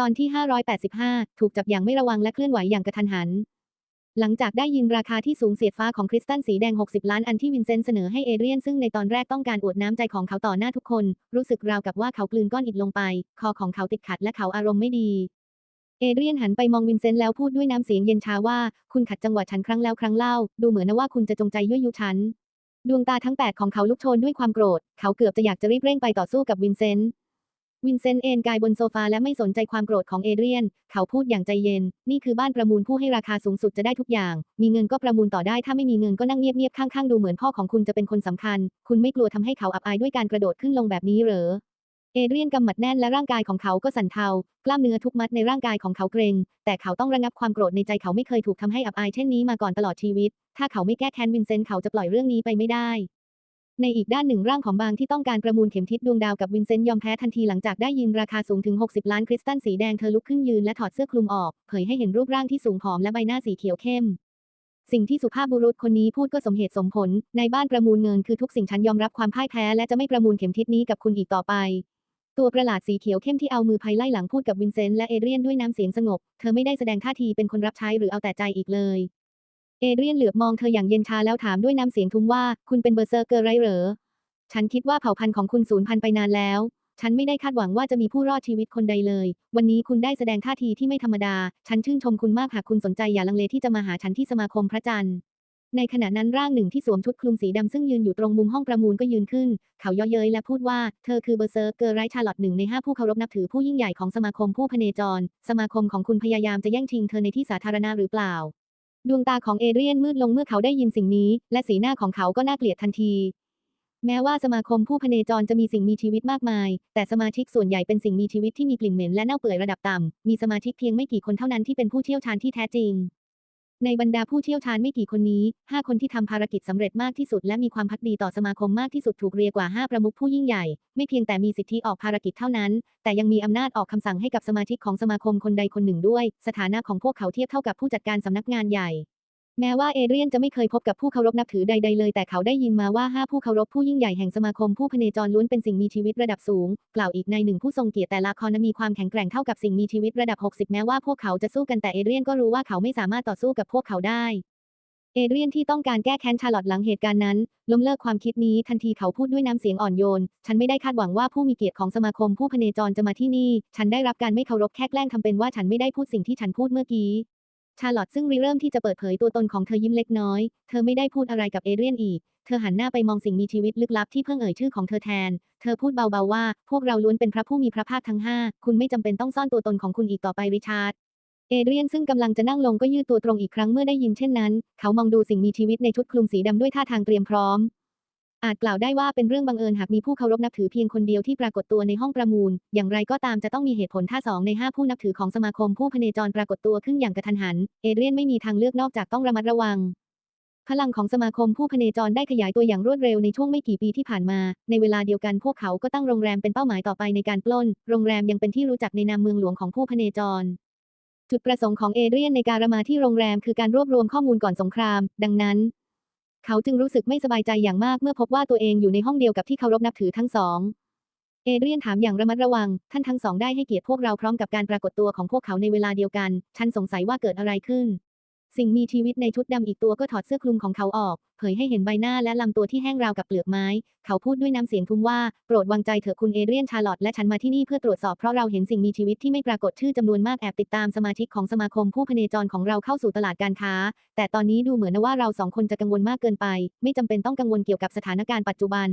ตอนที่ 585 ถูกจับอย่างไม่ระวังและเคลื่อนไหวอย่างกระทันหัน หลังจากได้ยินราคาที่สูงเสียดฟ้าของคริสตัลสีแดง 60 ล้านอันที่วินเซนต์เสนอให้เอเดรียนซึ่งในตอนแรกต้องการอวดน้ำใจของเขาต่อหน้าทุกคน รู้สึกราวกับว่าเขากลืนก้อนอิฐลงไป คอของเขาติดขัดและเขาอารมณ์ไม่ดีเอเดรียนหันไปมองวินเซนต์แล้วพูดด้วยน้ำเสียงเย็นชาว่า คุณขัดจังหวะฉันครั้งแล้วครั้งเล่า ดูเหมือนนะว่าคุณจะจงใจยั่วยุฉัน ดวงตาทั้งแปดของเขาลุกโชนด้วยความโกรธ เขาเกือบจะอยากจะรีบเร่งไปต่อสู้กับวินเซนต์ วินเซนต์เอนกายบนโซฟาและไม่สนใจความโกรธของเอเดรียน เขาพูดอย่างใจเย็น นี่คือบ้านประมูลผู้ให้ราคาสูงสุดจะได้ทุกอย่าง มีเงินก็ประมูลต่อได้ ถ้าไม่มีเงินก็นั่งเงียบๆข้างๆดูเหมือนพ่อของคุณจะเป็นคนสำคัญ คุณไม่กลัวทำให้เขาอับอายด้วยการกระโดดขึ้นลงแบบนี้เหรอ เอเดรียนกำหมัดแน่นและร่างกายของเขาก็สั่นเทา กล้ามเนื้อทุกมัดในร่างกายของเขาเกร็งแต่เขาต้องระงับความโกรธในใจเขาไม่เคยถูกทำให้อับอายเช่นนี้มาก่อนตลอดชีวิต ถ้าเขาไม่แก้แค้นวินเซนต์เขาจะปล่อยเรื่องนี้ไปไม่ได้ ในอีกด้านหนึ่งร่างของบางที่ต้องการประมูลเข็มทิศดวงดาวกับวินเซนต์ยอมแพ้ทันทีหลังจากได้ยินราคาสูงถึง 60 ล้านคริสตัลสีแดงเธอลุกขึ้นยืนและถอดเสื้อคลุมออก เผยให้เห็นรูปร่างที่สูงผอมและใบหน้าสีเขียวเข้ม สิ่งที่สุภาพบุรุษคนนี้พูดก็สมเหตุสมผล ในบ้านประมูลเงินคือทุกสิ่งฉันยอมรับความพ่ายแพ้และจะไม่ประมูลเข็มทิศนี้กับคุณอีกต่อไป ตัวประหลาดสีเขียวเข้มที่เอามือไพไล่หลังพูดกับวินเซนต์และเอเดรียนด้วยน้ำเสียงสงบ เธอไม่ได้แสดงท่าทีเป็นคนรับใช้หรือเอาแต่ใจอีกเลย เอเดรียนเหลือบมองเธออย่างเย็นชาแล้วถามด้วยน้ำเสียงทุ้มว่า คุณเป็นเบอร์เซอร์เกอร์ไรเหรอ ฉันคิดว่าเผ่าพันธุ์ของคุณสูญพันธุ์ไปนานแล้ว ฉันไม่ได้คาดหวังว่าจะมีผู้รอดชีวิตคนใดเลย วันนี้คุณได้แสดงท่าทีที่ไม่ธรรมดา ฉันชื่นชมคุณมากหากคุณสนใจอย่าลังเลที่จะมาหาฉันที่สมาคมพระจันทร์ในขณะนั้นร่างหนึ่งที่สวมชุดคลุมสีดำซึ่งยืนอยู่ตรงมุมห้องประมูลก็ยืนขึ้น เขาย่อเย้ยและพูดว่า เธอคือเบอร์เซอร์เกอร์ไรชาร์ลอตหนึ่งในห้าผู้เคารพนับถือผู้ยิ่งใหญ่ของสมาคมผู้พเนจร สมาคมของคุณพยายามจะแย่งชิงเธอในที่สาธารณะหรือเปล่า ดวงตาของเอเดรียนมืดลงเมื่อเขาได้ยินสิ่งนี้ และสีหน้าของเขาก็น่าเกลียดทันที แม้ว่าสมาคมผู้พเนจรจะมีสิ่งมีชีวิตมากมาย แต่สมาชิกส่วนใหญ่เป็นสิ่งมีชีวิตที่มีกลิ่นเหม็นและเน่าเปื่อยระดับต่ำ มีสมาชิกเพียงไม่กี่คนเท่านั้นที่เป็นผู้เชี่ยวชาญที่แท้จริง ในบรรดาผู้เชี่ยวชาญไม่กี่คนนี้ 5 คนที่ทำภารกิจสำเร็จมากที่สุดและมีความพักดีต่อสมาคมมากที่สุดถูกเรียกว่า 5 ประมุขผู้ยิ่งใหญ่ ไม่เพียงแต่มีสิทธิออกภารกิจเท่านั้น แต่ยังมีอำนาจออกคำสั่งให้กับสมาชิกของสมาคมคนใดคนหนึ่งด้วย สถานะของพวกเขาเทียบเท่ากับผู้จัดการสำนักงานใหญ่ แม้ว่าเอเดรียนจะไม่เคยพบกับผู้เคารพนับถือใด ๆ เลย แต่เขาได้ยินมาว่าห้าผู้เคารพผู้ยิ่งใหญ่แห่งสมาคมผู้พเนจรล้วนเป็นสิ่งมีชีวิตระดับสูง กล่าวอีกในหนึ่งผู้ทรงเกียรติแต่ละคอนมีความแข็งแกร่งเท่ากับสิ่งมีชีวิตระดับ 60 แม้ว่าพวกเขาจะสู้กันแต่เอเดรียนก็รู้ว่าเขาไม่สามารถต่อสู้กับพวกเขาได้เอเดรียนที่ต้องการแก้แค้นชาลอตหลังเหตุการณ์นั้น ล้มเลิกความคิดนี้ทันทีเขาพูดด้วยน้ำเสียงอ่อนโยน ฉันไม่ได้คาดหวังว่าผู้มีเกียรติของสมาคมผู้พเนจรจะมาที่นี่ ฉันได้รับการไม่เคารพแค่แกล้งทำเป็นว่าฉันไม่ได้พูดสิ่งที่ฉันพูดเมื่อกี้ ชาลอตซึ่งริเริ่มที่จะเปิดเผยตัวตนของเธอยิ้มเล็กน้อย เธอไม่ได้พูดอะไรกับเอเดรียนอีก เธอหันหน้าไปมองสิ่งมีชีวิตลึกลับที่เพิ่งเอ่ยชื่อของเธอแทน เธอพูดเบาๆว่า พวกเราล้วนเป็นพระผู้มีพระภาคทั้งห้าคุณไม่จำเป็นต้องซ่อนตัวตนของคุณอีกต่อไปริชาร์ด เอเดรียนซึ่งกำลังจะนั่งลงก็ยืดตัวตรงอีกครั้งเมื่อได้ยินเช่นนั้น เขามองดูสิ่งมีชีวิตในชุดคลุมสีดำด้วยท่าทางเตรียมพร้อม อาจกล่าวได้ว่าเป็นเรื่องบังเอิญหากมีผู้เคารพนับถือเพียงคนเดียวที่ปรากฏตัวในห้องประมูล อย่างไรก็ตามจะต้องมีเหตุผลถ้าสองในห้าผู้นับถือของสมาคมผู้พเนจรปรากฏตัวขึ้นอย่างกระทันหัน เอเดรียนไม่มีทางเลือกนอกจากต้องระมัดระวัง พลังของสมาคมผู้พเนจรได้ขยายตัวอย่างรวดเร็วในช่วงไม่กี่ปีที่ผ่านมา ในเวลาเดียวกันพวกเขาก็ตั้งโรงแรมเป็นเป้าหมายต่อไปในการปล้น โรงแรมยังเป็นที่รู้จักในนามเมืองหลวงของผู้พเนจรจุดประสงค์ของเอเดรียนในการมาที่โรงแรมคือการรวบรวมข้อมูลก่อนสงคราม ดังนั้น เขาจึงรู้สึกไม่สบายใจอย่างมากเมื่อพบว่าตัวเองอยู่ในห้องเดียวกับที่เคารพนับถือทั้งสอง เอเดรียนถามอย่างระมัดระวัง ท่านทั้งสองได้ให้เกียรติพวกเราพร้อมกับการปรากฏตัวของพวกเขาในเวลาเดียวกัน ฉันสงสัยว่าเกิดอะไรขึ้น สิ่งมีชีวิตในชุดดำอีกตัวก็ถอดเสื้อคลุมของเขาออก เผยให้เห็นใบหน้าและลำตัวที่แห้งราวกับเปลือกไม้ เขาพูดด้วยน้ำเสียงทุ้มว่า โปรดวางใจเถอะคุณเอเรียนชาร์ลอตและฉันมาที่นี่เพื่อตรวจสอบเพราะเราเห็นสิ่งมีชีวิตที่ไม่ปรากฏชื่อจำนวนมากแอบติดตามสมาชิกของสมาคมผู้พเนจรของเราเข้าสู่ตลาดการค้า แต่ตอนนี้ดูเหมือนว่าเราสองคนจะกังวลมากเกินไป ไม่จำเป็นต้องกังวลเกี่ยวกับสถานการณ์ปัจจุบัน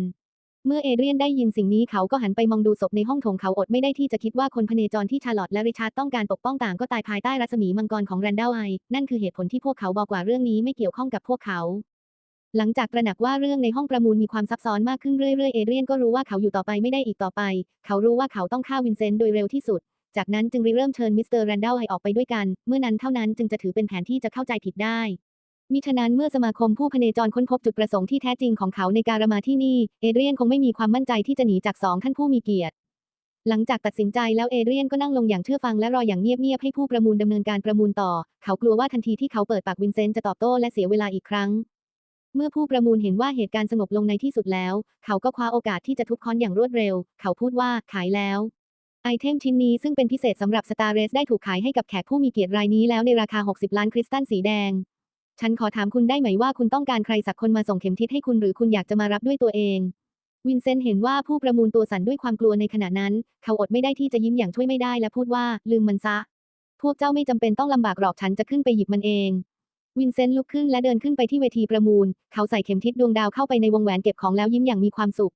เมื่อเอเดรียนได้ยินสิ่งนี้เขาก็หันไปมองดูศพในห้องโถงเขาอดไม่ได้ที่จะคิดว่าคนพเนจรที่ชาร์ลอตและริชาร์ดต้องการปกป้องต่างก็ตายภายใต้รัศมีมังกรของแรนดัลไอ นั่นคือเหตุผลที่พวกเขาบอกว่าเรื่องนี้ไม่เกี่ยวข้องกับพวกเขา หลังจากตระหนักว่าเรื่องในห้องประมูลมีความซับซ้อนมากขึ้นเรื่อยๆ เอเดรียนก็รู้ว่าเขาอยู่ต่อไปไม่ได้อีกต่อไป เขารู้ว่าเขาต้องฆ่าวินเซนต์โดยเร็วที่สุด จากนั้นจึงริเริ่มเชิญมิสเตอร์แรนดัลไอออกไปด้วยกัน เมื่อนั้นเท่านั้นจึงจะถือเป็นแผนที่จะเข้าใจผิดได้ มิฉะนั้นเมื่อสมาคมผู้พเนจรค้นพบจุดประสงค์ที่แท้จริงของเขาในการมาที่นี่ เอเดรียนคงไม่มีความมั่นใจที่จะหนีจากสองท่านผู้มีเกียรติ หลังจากตัดสินใจแล้วเอเดรียนก็นั่งลงอย่างเชื่อฟังและรออย่างเงียบๆให้ผู้ประมูลดำเนินการประมูลต่อ เขากลัวว่าทันทีที่เขาเปิดปากวินเซนต์จะตอบโต้และเสียเวลาอีกครั้ง เมื่อผู้ประมูลเห็นว่าเหตุการณ์สงบลงในที่สุดแล้ว เขาก็คว้าโอกาสที่จะทุบค้อนอย่างรวดเร็ว เขาพูดว่าขายแล้วไอเทมชิ้นนี้ซึ่งเป็นพิเศษสำหรับ Star Race ได้ถูกขายให้กับแขกผู้มีเกียรติรายนี้แล้วในราคา 60 ล้านคริสตัลสีแดง ฉันขอถามคุณได้ไหมว่าคุณต้องการใครสักคนมาส่งเข็มทิศให้คุณหรือคุณอยากจะมารับด้วยตัวเอง วินเซนต์เห็นว่าผู้ประมูลตัวสั่นด้วยความกลัวในขณะนั้น เขาอดไม่ได้ที่จะยิ้มอย่างช่วยไม่ได้และพูดว่าลืมมันซะ พวกเจ้าไม่จำเป็นต้องลำบากหรอกฉันจะขึ้นไปหยิบมันเอง วินเซนต์ลุกขึ้นและเดินขึ้นไปที่เวทีประมูล เขาใส่เข็มทิศดวงดาวเข้าไปในวงแหวนเก็บของแล้วยิ้มอย่างมีความสุข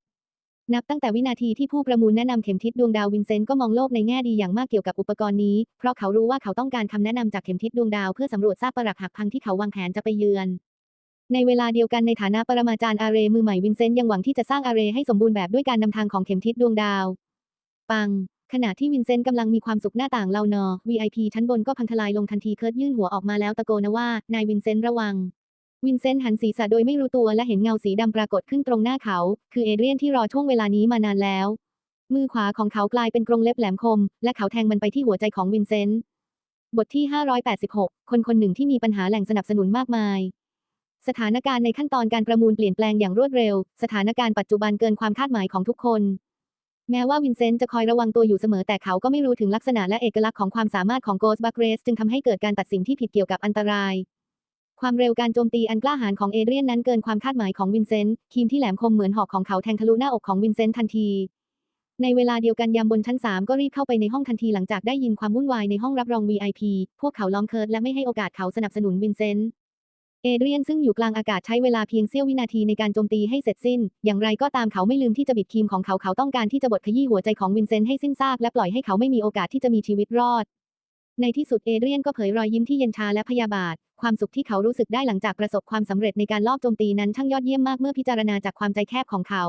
นับตั้งแต่วินาทีที่ผู้ประมูลแนะนำเข็มทิศดวงดาววินเซนต์ก็มองโลกในแง่ดีอย่างมากเกี่ยวกับอุปกรณ์นี้ เพราะเขารู้ว่าเขาต้องการคำแนะนำจากเข็มทิศดวงดาวเพื่อสำรวจซากปรักหักพังที่เขาวางแผนจะไปเยือน ในเวลาเดียวกันในฐานะปรมาจารย์อาเรมือใหม่วินเซนต์ยังหวังที่จะสร้างอาเรให้สมบูรณ์แบบด้วยการนำทางของเข็มทิศดวงดาว ปัง ขณะที่วินเซนต์กำลังมีความสุขหน้าต่างเลานอ VIP ชั้นบนก็พังทลายลงทันทีเคิร์ดยื่นหัวออกมาแล้วตะโกนว่า นายวินเซนต์ระวัง วินเซนต์หันศีรษะโดยไม่รู้ตัวและเห็นเงาสีดำปรากฏขึ้นตรงหน้าเขา คือเอเดรียนที่รอช่วงเวลานี้มานานแล้ว มือขวาของเขากลายเป็นกรงเล็บแหลมคม และเขาแทงมันไปที่หัวใจของวินเซนต์บทที่ 586 คนคนหนึ่งที่มีปัญหาแหล่งสนับสนุนมากมาย สถานการณ์ในขั้นตอนการประมูลเปลี่ยนแปลงอย่างรวดเร็ว สถานการณ์ปัจจุบันเกินความคาดหมายของทุกคน แม้ว่าวินเซนต์จะคอยระวังตัวอยู่เสมอแต่เขาก็ไม่รู้ถึงลักษณะและเอกลักษณ์ของความสามารถของโกสบักเรสจึงทำให้เกิดการตัดสินที่ผิดเกี่ยวกับอันตราย ความเร็วการโจมตีอันกล้าหาญของเอเดรียนนั้นเกินความคาดหมายของวินเซนต์คีมที่แหลมคมเหมือนหอกของเขาแทงทะลุหน้าอกของวินเซนต์ทันที ในเวลาเดียวกันยามบนชั้น 3 ก็รีบเข้าไปในห้องทันทีหลังจากได้ยินความวุ่นวายในห้องรับรอง VIP พวกเขาล้อมเคิร์ดและไม่ให้โอกาสเขาสนับสนุนวินเซนต์เอเดรียนซึ่งอยู่กลางอากาศใช้เวลาเพียงเสี้ยววินาทีในการโจมตีให้เสร็จสิ้น อย่างไรก็ตามเขาไม่ลืมที่จะบิดคีมของเขาเขาต้องการที่จะบดขยี้หัวใจของวินเซนต์ให้สิ้นซากและปล่อยให้เขาไม่มีโอกาสที่จะมีชีวิตรอด ในที่สุดเอเดรียนก็เผยรอยยิ้มที่เย็นชาและพยาบาท ความสุขที่เขารู้สึกได้หลังจากประสบความสำเร็จในการลอบโจมตีนั้นช่างยอดเยี่ยมมากเมื่อพิจารณาจากความใจแคบของเขา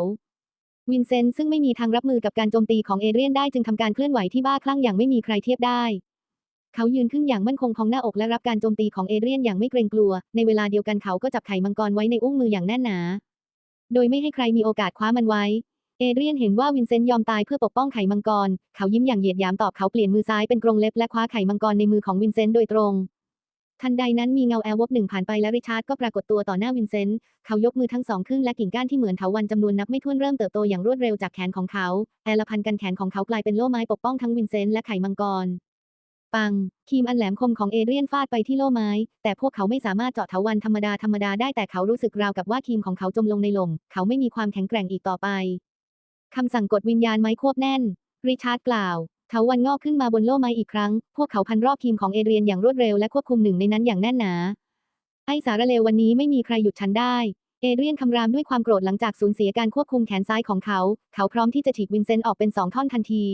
วินเซนต์ซึ่งไม่มีทางรับมือกับการโจมตีของเอเดรียนได้จึงทำการเคลื่อนไหวที่บ้าคลั่งอย่างไม่มีใครเทียบได้ เขายืนขึ้นอย่างมั่นคงของหน้าอกและรับการโจมตีของเอเดรียนอย่างไม่เกรงกลัว ในเวลาเดียวกันเขาก็จับไข่มังกรไว้ในอุ้งมืออย่างแน่นหนา โดยไม่ให้ใครมีโอกาสคว้ามันไว้ เอเดรียนเห็นว่าวินเซนต์ยอมตายเพื่อปกป้องไข่มังกร เขายิ้มอย่างเหยียดหยามตอบเขาเปลี่ยนมือซ้ายเป็นกรงเล็บและคว้าไข่มังกรในมือของวินเซนต์โดยตรง ทันใดนั้นมีเงาแอลวบหนึ่งผ่านไปและริชาร์ดก็ปรากฏตัวต่อหน้าวินเซนต์ เขายกมือทั้งสองขึ้นและกิ่งก้านที่เหมือนเถาวัลย์จำนวนนับไม่ถ้วนเริ่มเติบโตอย่างรวดเร็วจากแขนของเขา แอลพันกันแขนของเขากลายเป็นโล่ไม้ปกป้องทั้งวินเซนต์และไข่มังกร ปัง คีมอันแหลมคมของเอเดรียนฟาดไปที่โล่ไม้ แต่พวกเขาไม่สามารถเจาะเถาวัลย์ธรรมดาธรรมดาได้แต่เขารู้สึกราวกับว่าคีมของเขาจมลงในลม เขาไม่มีความแข็งแกร่งอีกต่อไป คำสั่งกดวิญญาณไม้ควบแน่น ริชาร์ดกล่าวเถาวันงอกขึ้นมาบนโล่ไม้อีกครั้ง พวกเขาพันรอบคีมของเอเดรียนอย่างรวดเร็วและควบคุมหนึ่งในนั้นอย่างแน่นหนา ไอสารเลววันนี้ไม่มีใครหยุดฉันได้ เอเดรียนคำรามด้วยความโกรธหลังจากสูญเสียการควบคุมแขนซ้ายของเขา เขาพร้อมที่จะฉีกวินเซนต์ออกเป็นสองท่อนทันที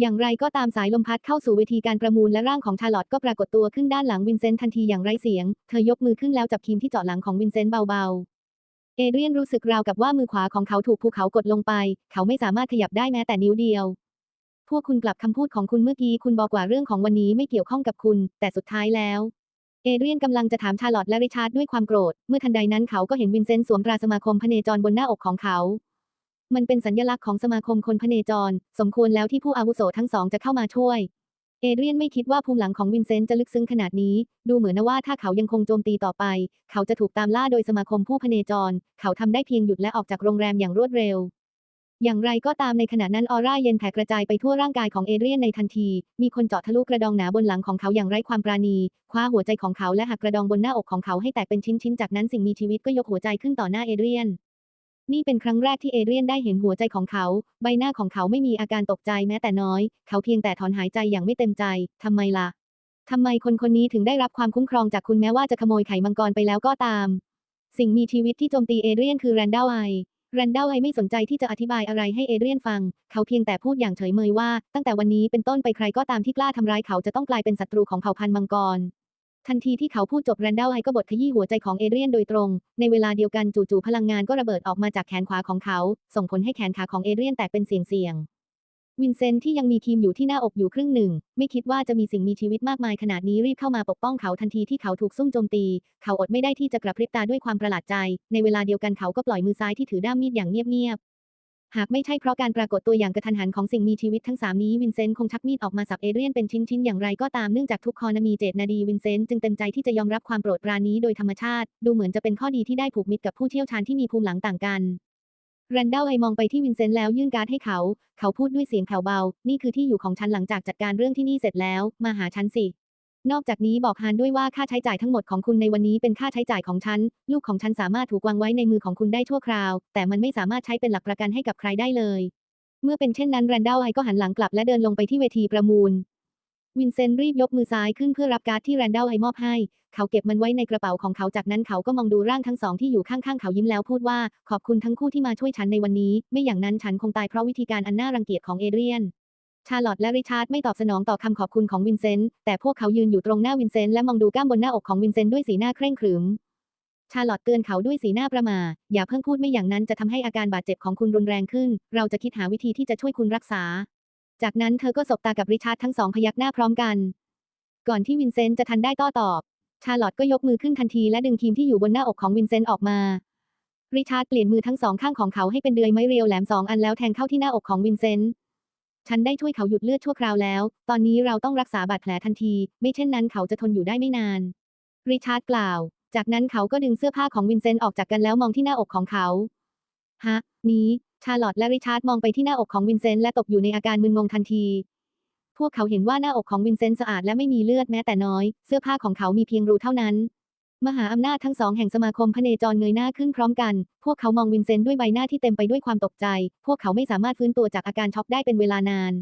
อย่างไรก็ตามสายลมพัดเข้าสู่เวทีการประมูลและร่างของชาลอตก็ปรากฏตัวขึ้นด้านหลังวินเซนต์ทันทีอย่างไร้เสียง เธอยกมือขึ้นแล้วจับคีมที่เจาะหลังของวินเซนต์เบาๆ เอเดรียนรู้สึกราวกับว่ามือขวาของเขาถูกภูเขากดลงไป เขาไม่สามารถขยับได้แม้แต่นิ้วเดียว พวกคุณกลับคำพูดของคุณเมื่อกี้คุณบอกว่าเรื่องของวันนี้ไม่เกี่ยวข้องกับคุณ แต่สุดท้ายแล้วเอเดรียนกำลังจะถามชาลอตและริชาร์ดด้วยความโกรธ เมื่อทันใดนั้นเขาก็เห็นวินเซนต์สวมตราสมาคมพเนจรบนหน้าอกของเขา มันเป็นสัญลักษณ์ของสมาคมคนพเนจร สมควรแล้วที่ผู้อาวุโสทั้งสองจะเข้ามาช่วย เอเดรียนไม่คิดว่าภูมิหลังของวินเซนต์จะลึกซึ้งขนาดนี้ ดูเหมือนว่าถ้าเขายังคงโจมตีต่อไป เขาจะถูกตามล่าโดยสมาคมผู้พเนจร เขาทำได้เพียงหยุดและออกจากโรงแรมอย่างรวดเร็ว อย่างไรก็ตามในขณะนั้นออร่าเย็นแผ่กระจายไปทั่วร่างกายของเอเดรียนในทันที มีคนเจาะทะลุกระดองหนาบนหลังของเขาอย่างไร้ความปราณี คว้าหัวใจของเขาและหักกระดองบนหน้าอกของเขาให้แตกเป็นชิ้นๆ จากนั้นสิ่งมีชีวิตก็ยกหัวใจขึ้นต่อหน้าเอเดรียน นี่เป็นครั้งแรกที่เอเดรียนได้เห็นหัวใจของเขา ใบหน้าของเขาไม่มีอาการตกใจแม้แต่น้อย เขาเพียงแต่ถอนหายใจอย่างไม่เต็มใจ ทำไมล่ะทำไมคนคนนี้ถึงได้รับความคุ้มครองจากคุณแม้ว่าจะขโมยไข่มังกรไปแล้วก็ตาม สิ่งมีชีวิตที่โจมตีเอเดรียนคือแรนดัลไอแรนดัลไอไม่สนใจที่จะอธิบายอะไรให้เอเดรียนฟัง เขาเพียงแต่พูดอย่างเฉยเมยว่า ตั้งแต่วันนี้เป็นต้นไปใครก็ตามที่กล้าทำร้ายเขาจะต้องกลายเป็นศัตรูของเผ่าพันธุ์มังกร ทันทีที่เขาพูดจบแรนดัลไอก็บดขยี้หัวใจของเอเดรียนโดยตรง ในเวลาเดียวกันจู่ๆพลังงานก็ระเบิดออกมาจากแขนขวาของเขา ส่งผลให้แขนขาของเอเดรียนแตกเป็นเสียงๆวินเซนที่ยังมีครีมอยู่ที่หน้าอกอยู่ครึ่งหนึ่ง ไม่คิดว่าจะมีสิ่งมีชีวิตมากมายขนาดนี้รีบเข้ามาปกป้องเขาทันทีที่เขาถูกซุ่มโจมตี เขาอดไม่ได้ที่จะกระพริบตาด้วยความประหลาดใจ ในเวลาเดียวกันเขาก็ปล่อยมือซ้ายที่ถือด้ามมีดอย่างเงียบ หากไม่ใช่เพราะการปรากฏตัวอย่างกระทันหันของสิ่งมีชีวิตทั้งสามนี้วินเซนต์คงชักมีดออกมาสับเอเดรียนเป็นชิ้นๆอย่างไรก็ตามเนื่องจากทุกคอนมีเจตนาดีวินเซนต์จึงเต็มใจที่จะยอมรับความโปรดปรานนี้โดยธรรมชาติ ดูเหมือนจะเป็นข้อดีที่ได้ผูกมิตรกับผู้เชี่ยวชาญที่มีภูมิหลังต่างกันแรนดัลไอมองไปที่วินเซนต์แล้วยื่นการ์ดให้เขา เขาพูดด้วยเสียงแผ่วเบา นี่คือที่อยู่ของฉันหลังจากจัดการเรื่องที่นี่เสร็จแล้ว มาหาฉันสิ นอกจากนี้บอกฮานด้วยว่าค่าใช้จ่ายทั้งหมดของคุณในวันนี้เป็นค่าใช้จ่ายของฉัน ลูกของฉันสามารถถูกวางไว้ในมือของคุณได้ชั่วคราว แต่มันไม่สามารถใช้เป็นหลักประกันให้กับใครได้เลย เมื่อเป็นเช่นนั้นแรนดัลไอก็หันหลังกลับและเดินลงไปที่เวทีประมูล วินเซนต์รีบยกมือซ้ายขึ้นเพื่อรับการ์ดที่แรนดัลไอมอบให้ เขาเก็บมันไว้ในกระเป๋าของเขาจากนั้นเขาก็มองดูร่างทั้งสองที่อยู่ข้างๆเขายิ้มแล้วพูดว่า ขอบคุณทั้งคู่ที่มาช่วยฉันในวันนี้ ไม่อย่างนั้นฉันคงตายเพราะวิธีการอันน่ารังเกียจของเอเดรียน ชาร์ลอตและริชาร์ดไม่ตอบสนองต่อคำขอบคุณของวินเซนต์ แต่พวกเขายืนอยู่ตรงหน้าวินเซนต์และมองดูกล้ามบนหน้าอกของวินเซนต์ด้วยสีหน้าเคร่งขรึม ชาร์ลอตเตือนเขาด้วยสีหน้าประมา อย่าเพิ่งพูดไม่อย่างนั้นจะทำให้อาการบาดเจ็บของคุณรุนแรงขึ้น เราจะคิดหาวิธีที่จะช่วยคุณรักษา จากนั้นเธอก็สบตากับริชาร์ดทั้งสองพยักหน้าพร้อมกัน ก่อนที่วินเซนต์จะทันได้ต้ตอบ ชาร์ลอตก็ยกมือขึ้นทันทีและดึงครีมที่อยู่บนหน้าอกของวินเซนต์ออกมาริชาร์ดเปลี่ยนมือทั้งสองข้างของเขาให้เป็นเดือยไม้เรียวแหลมสองอันแล้วแทงเข้าที่หน้าอกของวินเซนต์ ฉันได้ช่วยเขาหยุดเลือดชั่วคราวแล้ว ตอนนี้เราต้องรักษาบาดแผลทันที ไม่เช่นนั้นเขาจะทนอยู่ได้ไม่นาน ริชาร์ดกล่าว จากนั้นเขาก็ดึงเสื้อผ้าของวินเซนต์ออกจากกันแล้วมองที่หน้าอกของเขา ฮะ นี้ ชาร์ลอตและริชาร์ดมองไปที่หน้าอกของวินเซนต์และตกอยู่ในอาการมึนงงทันที พวกเขาเห็นว่าหน้าอกของวินเซนต์สะอาดและไม่มีเลือดแม้แต่น้อย เสื้อผ้าของเขามีเพียงรูเท่านั้น มหาอำนาจทั้งสองแห่งสมาคมพเนจรเงยหน้าขึ้นพร้อมกัน พวกเขามองวินเซนต์ด้วยใบหน้าที่เต็มไปด้วยความตกใจ พวกเขาไม่สามารถฟื้นตัวจากอาการช็อกได้เป็นเวลานาน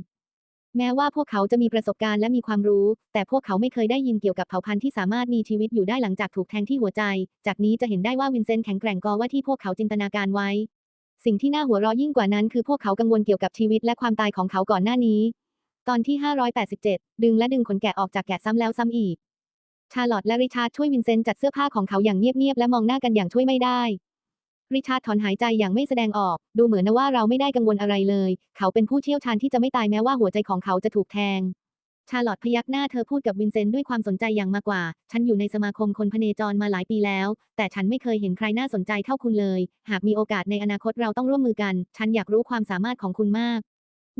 แม้ว่าพวกเขาจะมีประสบการณ์และมีความรู้ แต่พวกเขาไม่เคยได้ยินเกี่ยวกับเผ่าพันธุ์ที่สามารถมีชีวิตอยู่ได้หลังจากถูกแทงที่หัวใจ จากนี้จะเห็นได้ว่าวินเซนต์แข็งแกร่งกว่าที่พวกเขาจินตนาการไว้ สิ่งที่น่าหัวเราะยิ่งกว่านั้นคือพวกเขากังวลเกี่ยวกับชีวิตและความตายของเขาก่อนหน้านี้ ตอนที่ 587 ดึงและดึงขนแกะออกจากแกะซ้ำแล้วซ้ำอีก ชาลอตและริชาร์ดช่วยวินเซนต์จัดเสื้อผ้าของเขาอย่างเงียบๆและมองหน้ากันอย่างช่วยไม่ได้ ริชาร์ดถอนหายใจอย่างไม่แสดงออก ดูเหมือนนะว่าเราไม่ได้กังวลอะไรเลย เขาเป็นผู้เชี่ยวชาญที่จะไม่ตายแม้ว่าหัวใจของเขาจะถูกแทง ชาลอตพยักหน้าเธอพูดกับวินเซนต์ด้วยความสนใจอย่างมากกว่า ฉันอยู่ในสมาคมคนพเนจรมาหลายปีแล้ว แต่ฉันไม่เคยเห็นใครน่าสนใจเท่าคุณเลย หากมีโอกาสในอนาคตเราต้องร่วมมือกัน ฉันอยากรู้ความสามารถของคุณมาก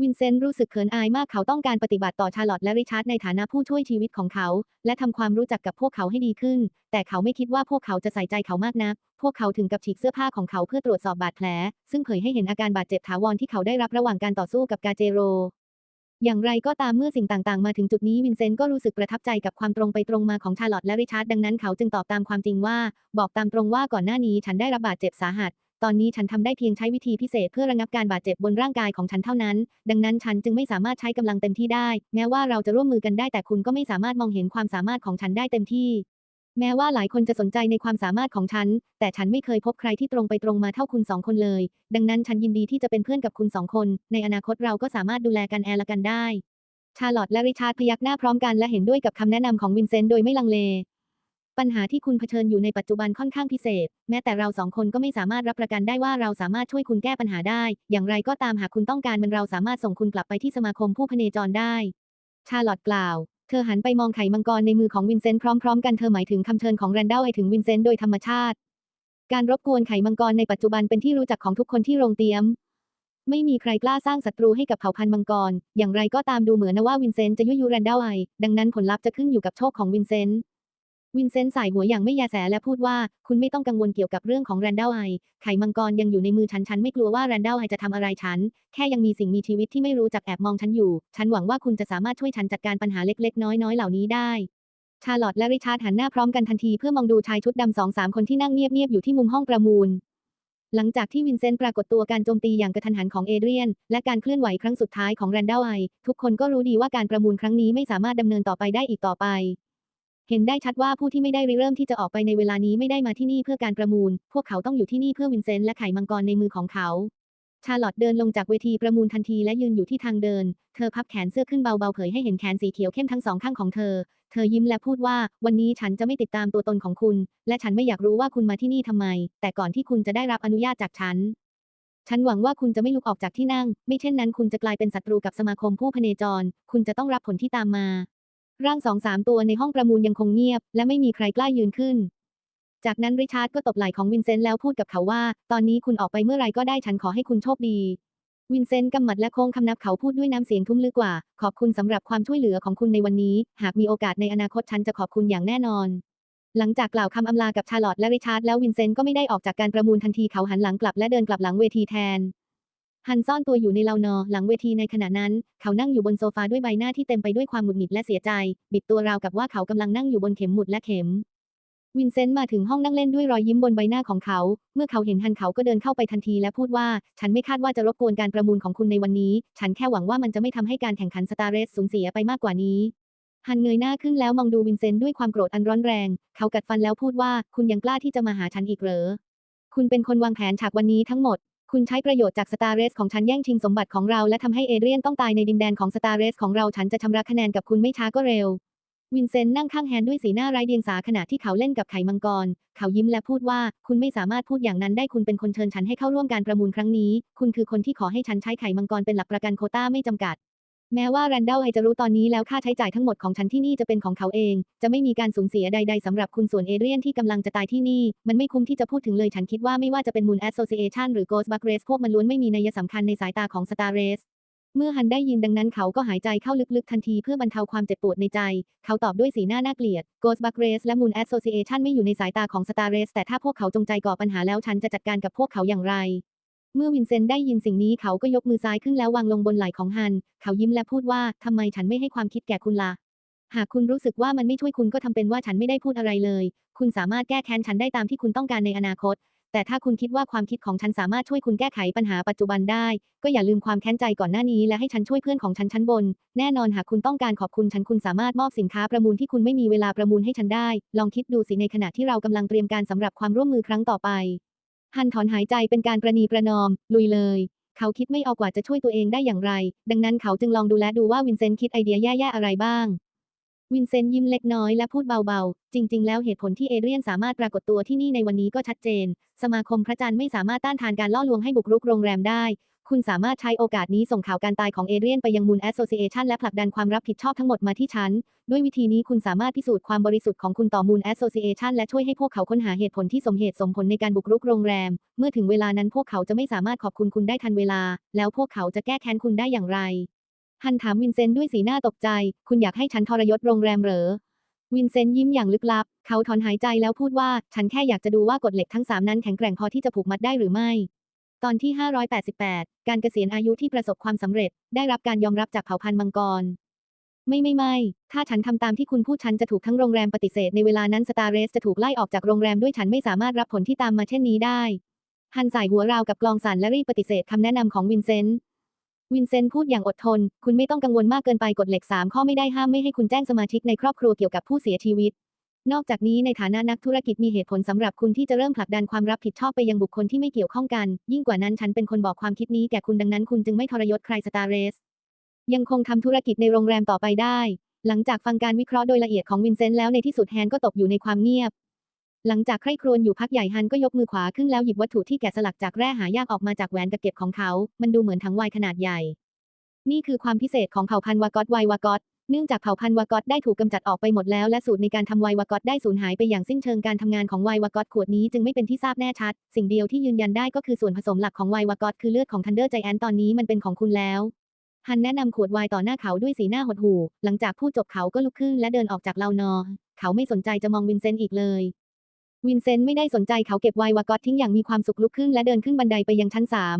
วินเซนต์รู้สึกเขินอายมากเขาต้องการปฏิบัติต่อชาลอตและริชาร์ดในฐานะผู้ช่วยชีวิตของเขา และทำความรู้จักกับพวกเขาให้ดีขึ้น แต่เขาไม่คิดว่าพวกเขาจะใส่ใจเขามากนัก พวกเขาถึงกับฉีกเสื้อผ้าของเขาเพื่อตรวจสอบบาดแผล ซึ่งเผยให้เห็นอาการบาดเจ็บถาวรที่เขาได้รับระหว่างการต่อสู้กับกาเจโร อย่างไรก็ตามเมื่อสิ่งต่างๆ มาถึงจุดนี้วินเซนต์ก็รู้สึกประทับใจกับความตรงไปตรงมาของชาลอตและริชาร์ดดังนั้นเขาจึงตอบตามความจริงว่า บอกตามตรงว่าก่อนหน้านี้ฉันได้รับบาดเจ็บสาหัส ตอนนี้ฉันทำได้เพียงใช้วิธีพิเศษเพื่อระงับการบาดเจ็บบนร่างกายของฉันเท่านั้น ดังนั้นฉันจึงไม่สามารถใช้กำลังเต็มที่ได้ แม้ว่าเราจะร่วมมือกันได้แต่คุณก็ไม่สามารถมองเห็นความสามารถของฉันได้เต็มที่ แม้ว่าหลายคนจะสนใจในความสามารถของฉัน แต่ฉันไม่เคยพบใครที่ตรงไปตรงมาเท่าคุณสองคนเลย ดังนั้นฉันยินดีที่จะเป็นเพื่อนกับคุณสองคน ในอนาคตเราก็สามารถดูแลกันแอละกันได้ ชาร์ลอตและริชาร์ดพยักหน้าพร้อมกันและเห็นด้วยกับคำแนะนำของวินเซนต์โดยไม่ลังเล ปัญหาที่คุณเผชิญอยู่ในปัจจุบันค่อนข้างพิเศษ แม้แต่เราสองคนก็ไม่สามารถรับประกันได้ว่าเราสามารถช่วยคุณแก้ปัญหาได้ อย่างไรก็ตามหากคุณต้องการมันเราสามารถส่งคุณกลับไปที่สมาคมผู้พเนจรได้ ชาลอตกล่าว เธอหันไปมองไข่มังกรในมือของวินเซนต์พร้อมๆ กันเธอหมายถึงคำเชิญของแรนดัลไอถึงวินเซนต์โดยธรรมชาติ การรบกวนไข่มังกรในปัจจุบันเป็นที่รู้จักของทุกคนที่โรงเตรียมไม่มีใครกล้าสร้างศัตรูให้กับเผ่าพันธุ์มังกร อย่างไรก็ตามดูเหมือนนะว่าวินเซนต์จะยุยยูแรนดัลไอดังนั้นผลลัพธ์จะขึ้นอยู่กับโชคของวินเซนต์ วินเซนต์สายหัวอย่างไม่แยแสและพูดว่า คุณไม่ต้องกังวลเกี่ยวกับเรื่องของแรนดัลไอ ไข่มังกรยังอยู่ในมือฉัน ฉันไม่กลัวว่าแรนดัลไอจะทำอะไรฉัน แค่ยังมีสิ่งมีชีวิตที่ไม่รู้จักแอบมองฉันอยู่ ฉันหวังว่าคุณจะสามารถช่วยฉันจัดการปัญหาเล็กๆ น้อยๆ เหล่านี้ได้ ชาร์ลอตและริชาร์ดหันหน้าพร้อมกันทันทีเพื่อมองดูชายชุดดำสองสามคนที่นั่งเงียบๆอยู่ที่มุมห้องประมูลหลังจากที่วินเซนต์ปรากฏตัวการโจมตีอย่างกระทันหันของเอเดรียน และการเคลื่อนไหวครั้งสุดท้ายของแรนดัลไอ ทุกคนก็รู้ดีว่าการประมูลครั้งนี้ไม่สามารถดำเนินต่อไปได้อีกต่อไป เห็นได้ชัดว่าผู้ที่ไม่ได้ริเริ่มที่จะออกไปในเวลานี้ไม่ได้มาที่นี่เพื่อการประมูล พวกเขาต้องอยู่ที่นี่เพื่อวินเซนต์และไข่มังกรในมือของเขา ชาร์ลอตเดินลงจากเวทีประมูลทันทีและยืนอยู่ที่ทางเดิน เธอพับแขนเสื้อขึ้นเบาๆเผยให้เห็นแขนสีเขียวเข้มทั้งสองข้างของเธอ เธอยิ้มและพูดว่า วันนี้ฉันจะไม่ติดตามตัวตนของคุณ และฉันไม่อยากรู้ว่าคุณมาที่นี่ทำไม แต่ก่อนที่คุณจะได้รับอนุญาตจากฉันฉันหวังว่าคุณจะไม่ลุกออกจากที่นั่ง ไม่เช่นนั้นคุณจะกลายเป็นศัตรูกับสมาคมผู้พเนจร คุณจะต้องรับผลที่ตามมา ร่างสองสามตัวในห้องประมูลยังคงเงียบ และไม่มีใครกล้ายืนขึ้น จากนั้นริชาร์ดก็ตบไหล่ของวินเซนต์แล้วพูดกับเขาว่า ตอนนี้คุณออกไปเมื่อไรก็ได้ฉันขอให้คุณโชคดี วินเซนต์กำหมัดและโค้งคำนับเขาพูดด้วยน้ำเสียงทุ้มลึกกว่า ขอบคุณสำหรับความช่วยเหลือของคุณในวันนี้ หากมีโอกาสในอนาคตฉันจะขอบคุณอย่างแน่นอน หลังจากกล่าวคำอำลากับชาร์ลอตและริชาร์ดแล้ววินเซนต์ก็ไม่ได้ออกจากการประมูลทันทีเขาหันหลังกลับและเดินกลับหลังเวทีแทน ฮันซ่อนตัวอยู่ในเลานอหลังเวทีในขณะนั้น เขานั่งอยู่บนโซฟาด้วยใบหน้าที่เต็มไปด้วยความหงุดหงิดและเสียใจ บิดตัวราวกับว่าเขากำลังนั่งอยู่บนเข็มหมุดและเข็ม วินเซนต์มาถึงห้องนั่งเล่นด้วยรอยยิ้มบนใบหน้าของเขา เมื่อเขาเห็นฮันเขาก็เดินเข้าไปทันทีและพูดว่า ฉันไม่คาดว่าจะรบกวนการประมูลของคุณในวันนี้ ฉันแค่หวังว่ามันจะไม่ทำให้การแข่งขันสตาร์เรสสูญเสียไปมากกว่านี้ฮันเงยหน้าขึ้นแล้วมองดูวินเซนต์ด้วยความโกรธอันร้อนแรง เขากัดฟันแล้วพูดว่า คุณยังกล้าที่จะมาหาฉันอีกเหรอ คุณเป็นคนวางแผนฉากวันนี้ทั้งหมด คุณใช้ประโยชน์จากสตาร์เรสของฉันแย่งชิงสมบัติของเราและทำให้เอเดรียนต้องตายในดินแดนของสตาร์เรสของเราฉันจะชำระคะแนนกับคุณไม่ช้าก็เร็ว วินเซนต์นั่งข้างแฮนด้วยสีหน้าไร้เดียงสาขณะที่เขาเล่นกับไข่มังกร เขายิ้มและพูดว่า คุณไม่สามารถพูดอย่างนั้นได้คุณเป็นคนเชิญฉันให้เข้าร่วมการประมูลครั้งนี้ คุณคือคนที่ขอให้ฉันใช้ไข่มังกรเป็นหลักประกันโคต้าไม่จำกัด แม้ว่าแรนดัลไอจะรู้ตอนนี้แล้วค่าใช้จ่ายทั้งหมดของฉันที่นี่จะเป็นของเขาเอง จะไม่มีการสูญเสียใด ๆสำหรับคุณส่วนเอเดรียนที่กำลังจะตายที่นี่ มันไม่คุ้มที่จะพูดถึงเลยฉันคิดว่าไม่ว่าจะเป็นมูลแอสโซเ a t ชันหรือ Ghost Bug Race พวกมันล้วนไม่มีนัยสำคัญในสายตาของ Star Race เมื่อฮันได้ยินดังนั้นเขาก็หายใจเข้าลึกๆทันทีเพื่อบรรเทาความเจ็บปวดในใจ เขาตอบด้วยสีหน้าน่าเกลียด Ghost Bug Race และ Moon Association ไม่อยู่ในสายตาของ Star Race แต่ถ้าพวกเขาจงใจก่อปัญหาแล้วฉันจะจัดการกับพวกเขาอย่างไร เมื่อวินเซนต์ได้ยินสิ่งนี้เขาก็ยกมือซ้ายขึ้นแล้ววางลงบนไหล่ของฮัน เขายิ้มและพูดว่าทำไมฉันไม่ให้ความคิดแก่คุณล่ะ หากคุณรู้สึกว่ามันไม่ช่วยคุณก็ทำเป็นว่าฉันไม่ได้พูดอะไรเลย คุณสามารถแก้แค้นฉันได้ตามที่คุณต้องการในอนาคต แต่ถ้าคุณคิดว่าความคิดของฉันสามารถช่วยคุณแก้ไขปัญหาปัจจุบันได้ ก็อย่าลืมความแค้นใจก่อนหน้านี้และให้ฉันช่วยเพื่อนของฉันชั้นบน แน่นอนหากคุณต้องการขอบคุณฉันคุณสามารถมอบสินค้าประมูลที่คุณไม่มีเวลาประมูลให้ฉันได้ ลองคิดดูสิในขณะที่เรากำลังเตรียมการสำหรับความร่วมมือครั้งต่อไป ฮันถอนหายใจเป็นการประนีประนอม ลุยเลย เขาคิดไม่ออกว่าจะช่วยตัวเองได้อย่างไร ดังนั้นเขาจึงลองดูและดูว่าวินเซนต์คิดไอเดียแย่ๆอะไรบ้าง วินเซนต์ยิ้มเล็กน้อยและพูดเบาๆ จริง ๆ แล้วเหตุผลที่เอเดรียนสามารถปรากฏตัวที่นี่ในวันนี้ก็ชัดเจน สมาคมพระจันทร์ไม่สามารถต้านทานการล่อลวงให้บุกรุกโรงแรมได้ คุณสามารถใช้โอกาสนี้ส่งข่าวการตายของเอเรียนไปยังมูลแอสโซเ a t ชันและผลักดันความรับผิดชอบทั้งหมดมาที่ฉัน ด้วยวิธีนี้คุณสามารถพิสูจน์ความบริสุทธิ์ของคุณต่อมูลแอสโซเ a t ชันและช่วยให้พวกเขาค้นหาเหตุผลที่สมเหตุสมผลในการบุกรุกโรงแรม เมื่อถึงเวลานั้นพวกเขาจะไม่สามารถขอบคุณคุณได้ทันเวลา แล้วพวกเขาจะแก้แค้นคุณได้อย่างไร ฮันถามวินเซนต์ด้วยสีหน้าตกใจ คุณอยากให้ฉันทรยศโรงแรมเหรอวินเซนต์ยิ้มอย่างลึกลับ เขาถอนหายใจแล้วพูดว่า ฉันแค่อยากจะดูว่ากฎเหล็กทั้งสามนั้นแข็งแกร่งพอที่จะผูกมัดได้หรือไม่ ตอนที่ 588 การเกษียณอายุที่ประสบความสำเร็จ ได้รับการยอมรับจากเผ่าพันธุ์มังกร ไม่ไม่ไม่ ถ้าฉันทำตามที่คุณพูดฉันจะถูกทั้งโรงแรมปฏิเสธในเวลานั้นสตาร์เรสจะถูกไล่ออกจากโรงแรมด้วยฉันไม่สามารถรับผลที่ตามมาเช่นนี้ได้ ฮันสายหัวราวกับกลองสันและรีบปฏิเสธคำแนะนำของวินเซนต์วินเซนต์พูดอย่างอดทน คุณไม่ต้องกังวลมากเกินไปกฎเหล็ก 3 ข้อไม่ได้ห้ามไม่ให้คุณแจ้งสมาชิกในครอบครัวเกี่ยวกับผู้เสียชีวิต นอกจากนี้ในฐานะนักธุรกิจมีเหตุผลสำหรับคุณที่จะเริ่มผลักดันความรับผิดชอบไปยังบุคคลที่ไม่เกี่ยวข้องกัน ยิ่งกว่านั้นฉันเป็นคนบอกความคิดนี้แก่คุณดังนั้นคุณจึงไม่ทรยศใครสตาร์เรส ยังคงทำธุรกิจในโรงแรมต่อไปได้ หลังจากฟังการวิเคราะห์โดยละเอียดของวินเซนต์แล้วในที่สุดแฮนก็ตกอยู่ในความเงียบ หลังจากใคร่ครวญอยู่พักใหญ่ฮันก็ยกมือขวาขึ้นแล้วหยิบวัตถุที่แกะสลักจากแร่หายากออกมาจากแหวนตะเก็บของเขา มันดูเหมือนถังไวน์ขนาดใหญ่ นี่คือความพิเศษของเผ่าพันธุ์วากอตไววากอต เนื่องจากเผ่าพันธุ์วากอตได้ถูกกำจัดออกไปหมดแล้วและสูตรในการทำไววากอตได้สูญหายไปอย่างสิ้นเชิงการทำงานของไววากอตขวดนี้จึงไม่เป็นที่ทราบแน่ชัด สิ่งเดียวที่ยืนยันได้ก็คือส่วนผสมหลักของไววากอตคือเลือดของทันเดอร์ใจแอนตอนนี้มันเป็นของคุณแล้วฮันแนะนำขวดไวน์ต่อหน้าเขาด้วยสีหน้าหดหู่ หลังจากพูดจบเขาก็ลุกขึ้นและเดินออกจากเลานอ เขาไม่สนใจจะมองวินเซนต์อีกเลย วินเซนต์ไม่ได้สนใจเขาเก็บไวน์วากอตทิ้งอย่างมีความสุขลุกขึ้นและเดินขึ้นบันไดไปยังชั้นสาม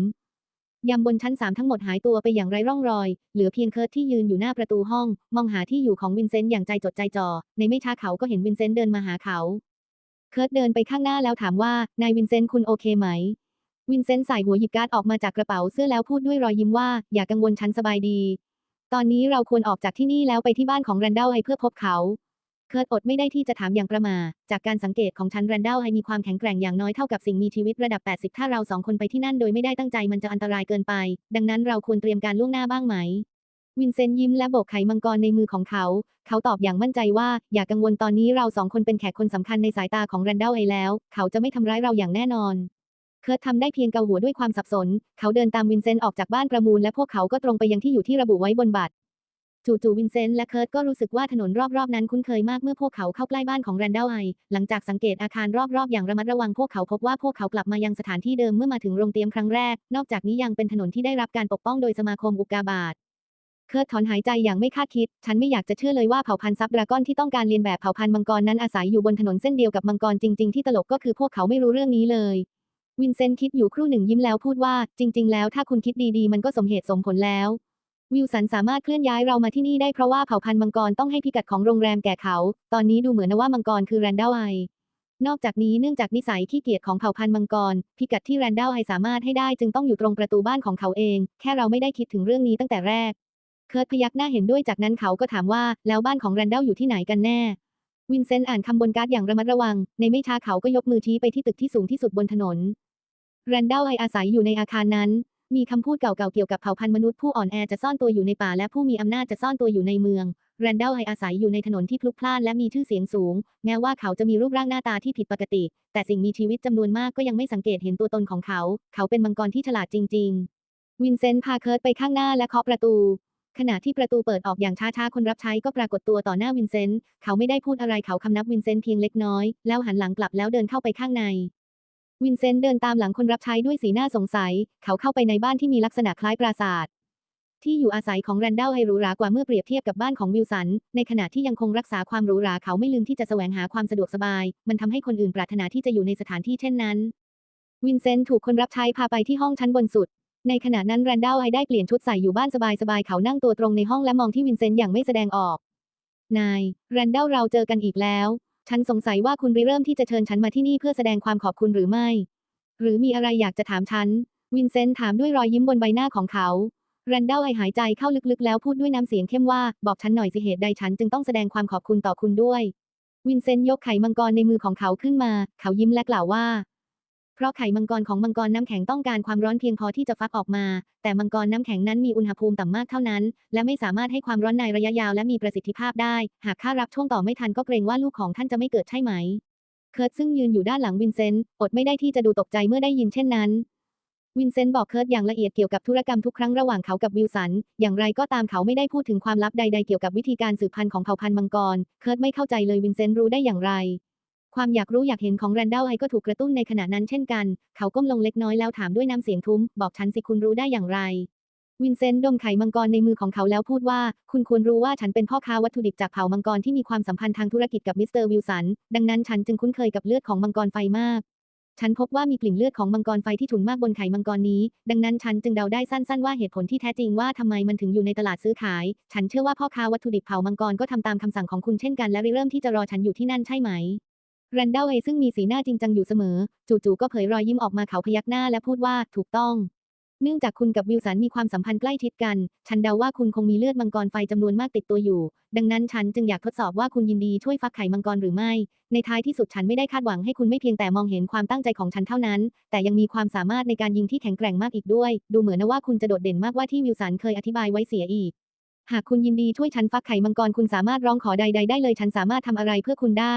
ยามบนชั้นสามทั้งหมดหายตัวไปอย่างไร้ร่องรอย เหลือเพียงเคิร์ทที่ยืนอยู่หน้าประตูห้อง มองหาที่อยู่ของวินเซนต์อย่างใจจดใจจ่อ ในไม่ช้าเขาก็เห็นวินเซนต์เดินมาหาเขา เคิร์ทเดินไปข้างหน้าแล้วถามว่า นายวินเซนต์คุณโอเคไหม วินเซนต์ใส่หัวหยิบการ์ดออกมาจากกระเป๋าเสื้อแล้วพูดด้วยรอยยิ้มว่า อย่ากังวลฉันสบายดี ตอนนี้เราควรออกจากที่นี่แล้วไปที่บ้านของแรนดัลไอเพื่อพบเขา เคิร์ทอดไม่ได้ที่จะถามอย่างประมา จากการสังเกตของฉันแรนดัลไอมีความแข็งแกร่งอย่างน้อยเท่ากับสิ่งมีชีวิตระดับ 80 ถ้าเราสองคนไปที่นั่นโดยไม่ได้ตั้งใจมันจะอันตรายเกินไป ดังนั้นเราควรเตรียมการล่วงหน้าบ้างไหม วินเซนต์ยิ้มและโบกไข่มังกรในมือของเขา เขาตอบอย่างมั่นใจว่า อย่ากังวลตอนนี้เราสองคนเป็นแขกคนสำคัญในสายตาของแรนดัลไอแล้ว เขาจะไม่ทำร้ายเราอย่างแน่นอนเคิร์ททำได้เพียงเกาหัวด้วยความสับสน เขาเดินตามวินเซนต์ออกจากบ้านประมูลและพวกเขาก็ตรงไปยังที่อยู่ที่ระบุไว้บนบัตร จู่ๆวินเซนต์และเคิร์ตก็รู้สึกว่าถนนรอบๆนั้นคุ้นเคยมากเมื่อพวกเขาเข้าใกล้บ้านของแรนดัลไอ หลังจากสังเกตอาคารรอบๆอย่างระมัดระวังพวกเขาพบว่าพวกเขากลับมายังสถานที่เดิมเมื่อมาถึงโรงเตรียมครั้งแรก นอกจากนี้ยังเป็นถนนที่ได้รับการปกป้องโดยสมาคมอุกาบาตเคิร์ดถอนหายใจอย่างไม่คาดคิด ฉันไม่อยากจะเชื่อเลยว่าเผ่าพันธุ์ซับดราก้อนที่ต้องการเรียนแบบเผ่าพันธุ์มังกรนั้นอาศัยอยู่บนถนนเส้นเดียวกับมังกรจริง ๆ ที่ตลกก็คือพวกเขาไม่รู้เรื่องนี้เลยวินเซนต์คิดอยู่ครู่หนึ่งยิ้มแล้วพูดว่า จริง ๆ แล้วถ้าคุณคิดดีๆ มันก็สมเหตุสมผลแล้ว วิลสันสามารถเคลื่อนย้ายเรามาที่นี่ได้เพราะว่าเผ่าพันธุ์มังกรต้องให้พิกัดของโรงแรมแก่เขา ตอนนี้ดูเหมือนนว่ามังกรคือแรนดัลไอนอกจากนี้เนื่องจากนิสัยขี้เกียจของเผ่าพันธุ์มังกร พิกัดที่แรนดัลไอสามารถให้ได้จึงต้องอยู่ตรงประตูบ้านของเขาเอง แค่เราไม่ได้คิดถึงเรื่องนี้ตั้งแต่แรก เคิร์ดพยักหน้าเห็นด้วยจากนั้นเขาก็ถามว่าแล้วบ้านของแรนดัลอยู่ที่ไหนกันแน่ วินเซนต์อ่านคำบนการ์ดอย่างระมัดระวัง ในไม่ช้าเขาก็ยกมือชี้ไปที่ตึกที่สูงที่สุดบนถนนแรนดัลไออาศัยอยู่ในอาคารนั้น มีคำพูดเก่าๆเกี่ยวกับเผ่าพันธุ์มนุษย์ผู้อ่อนแอจะซ่อนตัวอยู่ในป่าและผู้มีอำนาจจะซ่อนตัวอยู่ในเมือง แรนดัลไออาศัยอยู่ในถนนที่พลุกพล่านและมีชื่อเสียงสูง แม้ว่าเขาจะมีรูปร่างหน้าตาที่ผิดปกติ แต่สิ่งมีชีวิตจำนวนมากก็ยังไม่สังเกตเห็นตัวตนของเขา เขาเป็นมังกรที่ฉลาดจริง ๆ วินเซนต์พาเคิร์ดไปข้างหน้าและเคาะประตู ขณะที่ประตูเปิดออกอย่างช้าๆคนรับใช้ก็ปรากฏตัวต่อหน้าวินเซนต์ เขาไม่ได้พูดอะไรเขาคำนับวินเซนต์เพียงเล็กน้อย แล้วหันหลังกลับแล้วเดินเข้าไปข้างใน วินเซนต์เดินตามหลังคนรับใช้ด้วยสีหน้าสงสัย เขาเข้าไปในบ้านที่มีลักษณะคล้ายปราสาท ที่อยู่อาศัยของแรนดัลไอหรูหรากว่าเมื่อเปรียบเทียบกับบ้านของวิลสัน ในขณะที่ยังคงรักษาความหรูหราเขาไม่ลืมที่จะแสวงหาความสะดวกสบาย มันทำให้คนอื่นปรารถนาที่จะอยู่ในสถานที่เช่นนั้น วินเซนต์ถูกคนรับใช้พาไปที่ห้องชั้นบนสุด ในขณะนั้นแรนดัลไอได้เปลี่ยนชุดใส่อยู่บ้านสบายๆเขานั่งตัวตรงในห้องและมองที่วินเซนต์อย่างไม่แสดงออก นาย แรนดัลเราเจอกันอีกแล้ว ฉันสงสัยว่าคุณริเริ่มที่จะเชิญฉันมาที่นี่เพื่อแสดงความขอบคุณหรือไม่ หรือมีอะไรอยากจะถามฉัน วินเซนต์ถามด้วยรอยยิ้มบนใบหน้าของเขาแรนดัลไอหายใจเข้าลึกๆ แล้วพูดด้วยน้ำเสียงเข้มว่า บอกฉันหน่อยสิเหตุใดฉันจึงต้องแสดงความขอบคุณต่อคุณด้วย วินเซนต์ยกไข่มังกรในมือของเขาขึ้นมา เขายิ้มและกล่าวว่า เพราะไข่มังกรของมังกรน้ำแข็งต้องการความร้อนเพียงพอที่จะฟักออกมา แต่มังกรน้ำแข็งนั้นมีอุณหภูมิต่ำมากเท่านั้น และไม่สามารถให้ความร้อนในระยะยาวและมีประสิทธิภาพได้ หากข้ารับช่วงต่อไม่ทันก็เกรงว่าลูกของท่านจะไม่เกิดใช่ไหม เคิร์ตซึ่งยืนอยู่ด้านหลังวินเซนต์อดไม่ได้ที่จะดูตกใจเมื่อได้ยินเช่นนั้น วินเซนต์บอกเคิร์ตอย่างละเอียดเกี่ยวกับธุรกรรมทุกครั้งระหว่างเขากับวิลสัน อย่างไรก็ตามเขาไม่ได้พูดถึงความลับใด ๆ เกี่ยวกับวิธีการสืบพันธุ์ของเผ่าพันธุ์มังกร เคิร์ตไม่เข้าใจเลยวินเซนต์รู้ได้อย่างไร ความอยากรู้อยากเห็นของแรนดัลไอก็ถูกกระตุ้นในขณะนั้นเช่นกัน เขาก้มลงเล็กน้อยแล้วถามด้วยน้ำเสียงทุ้ม บอกฉันสิคุณรู้ได้อย่างไร วินเซนต์ดมไข่มังกรในมือของเขาแล้วพูดว่า คุณควรรู้ว่าฉันเป็นพ่อค้าวัตถุดิบจากเผ่ามังกรที่มีความสัมพันธ์ทางธุรกิจกับมิสเตอร์วิลสัน ดังนั้นฉันจึงคุ้นเคยกับเลือดของมังกรไฟมาก ฉันพบว่ามีกลิ่นเลือดของมังกรไฟที่ฉุนมากบนไข่มังกรนี้ ดังนั้นฉันจึงเดาได้สั้นๆว่าเหตุผลที่แท้จริงว่าทำไมมันถึงอยู่ในตลาดซื้อขาย ฉันเชื่อว่าพ่อค้าวัตถุดิบเผ่ามังกรก็ทำตามคำสั่งของคุณเช่นกันและริเริ่มที่จะรอฉันอยู่ที่นั่นใช่ไหม แรนดัลไอซึ่งมีสีหน้าจริงจังอยู่เสมอ จู่ๆก็เผยรอยยิ้มออกมาเขาพยักหน้าและพูดว่าถูกต้องเนื่องจากคุณกับวิลสันมีความสัมพันธ์ใกล้ชิดกัน ฉันเดาว่าคุณคงมีเลือดมังกรไฟจำนวนมากติดตัวอยู่ ดังนั้นฉันจึงอยากทดสอบว่าคุณยินดีช่วยฟักไข่มังกรหรือไม่ ในท้ายที่สุดฉันไม่ได้คาดหวังให้คุณไม่เพียงแต่มองเห็นความตั้งใจของฉันเท่านั้น แต่ยังมีความสามารถในการยิงที่แข็งแกร่งมากอีกด้วย ดูเหมือนนะว่าคุณจะโดดเด่นมากว่าที่วิลสันเคยอธิบายไว้เสียอีก หากคุณยินดีช่วยฉันฟักไข่มังกรคุณสามารถร้องขอใด ๆ ได้เลย ฉันสามารถทำอะไรเพื่อคุณได้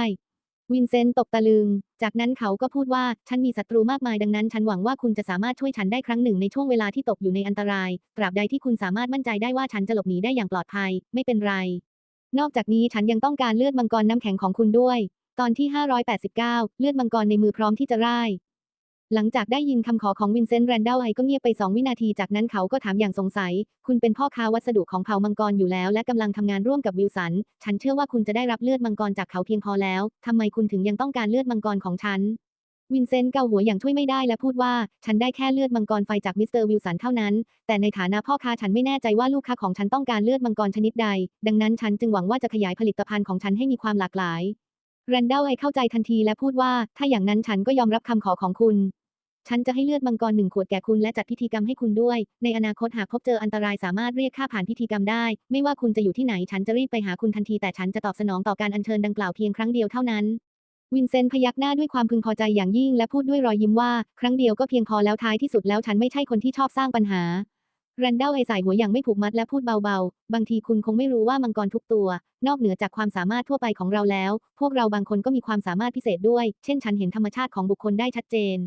วินเซนต์ตกตะลึง จากนั้นเขาก็พูดว่า ฉันมีศัตรูมากมายดังนั้นฉันหวังว่าคุณจะสามารถช่วยฉันได้ครั้งหนึ่งในช่วงเวลาที่ตกอยู่ในอันตราย ตราบใดที่คุณสามารถมั่นใจได้ว่าฉันจะหลบหนีได้อย่างปลอดภัย ไม่เป็นไร นอกจากนี้ฉันยังต้องการเลือดมังกรน้ำแข็งของคุณด้วย ตอนที่ 589 เลือดมังกรในมือพร้อมที่จะร่าย หลังจากได้ยินคำขอของวินเซนต์แรนดัลไอก็เงียบไป 2 วินาทีจากนั้นเขาก็ถามอย่างสงสัย คุณเป็นพ่อค้าวัสดุของเผ่ามังกรอยู่แล้ว และกำลังทำงานร่วมกับวิลสัน ฉันเชื่อว่าคุณจะได้รับเลือดมังกรจากเขาเพียงพอแล้ว ทำไมคุณถึงยังต้องการเลือดมังกรของฉัน วินเซนต์เกาหัวอย่างช่วยไม่ได้และพูดว่า ฉันได้แค่เลือดมังกรไฟจากมิสเตอร์วิลสันเท่านั้น แต่ในฐานะพ่อค้าฉันไม่แน่ใจว่าลูกค้าของฉันต้องการเลือดมังกรชนิดใด ดังนั้นฉันจึงหวังว่าจะขยายผลิตภัณฑ์ของฉันให้มีความหลากหลาย แรนดัลไอเข้าใจทันทีและพูดว่า ถ้าอย่างนั้นฉันก็ยอมรับคำขอของคุณ ฉันจะให้เลือดมังกรหนึ่งขวดแก่คุณและจัดพิธีกรรมให้คุณด้วย ในอนาคตหากพบเจออันตรายสามารถเรียกค่าผ่านพิธีกรรมได้ ไม่ว่าคุณจะอยู่ที่ไหนฉันจะรีบไปหาคุณทันทีแต่ฉันจะตอบสนองต่อการอัญเชิญดังกล่าวเพียงครั้งเดียวเท่านั้นวินเซนต์พยักหน้าด้วยความพึงพอใจอย่างยิ่งและพูดด้วยรอยยิ้มว่า ครั้งเดียวก็เพียงพอแล้วท้ายที่สุดแล้วฉันไม่ใช่คนที่ชอบสร้างปัญหา แรนดัลไอใส่หัวอย่างไม่ผูกมัดและพูดเบาๆ บางทีคุณคงไม่รู้ว่ามังกรทุกตัว นอกเหนือจากความสามารถทั่วไปของเราแล้ว พวกเราบางคนก็มีความสามารถพิเศษด้วย เช่นฉันเห็นธรรมชาติของบุคคลได้ชัดเจน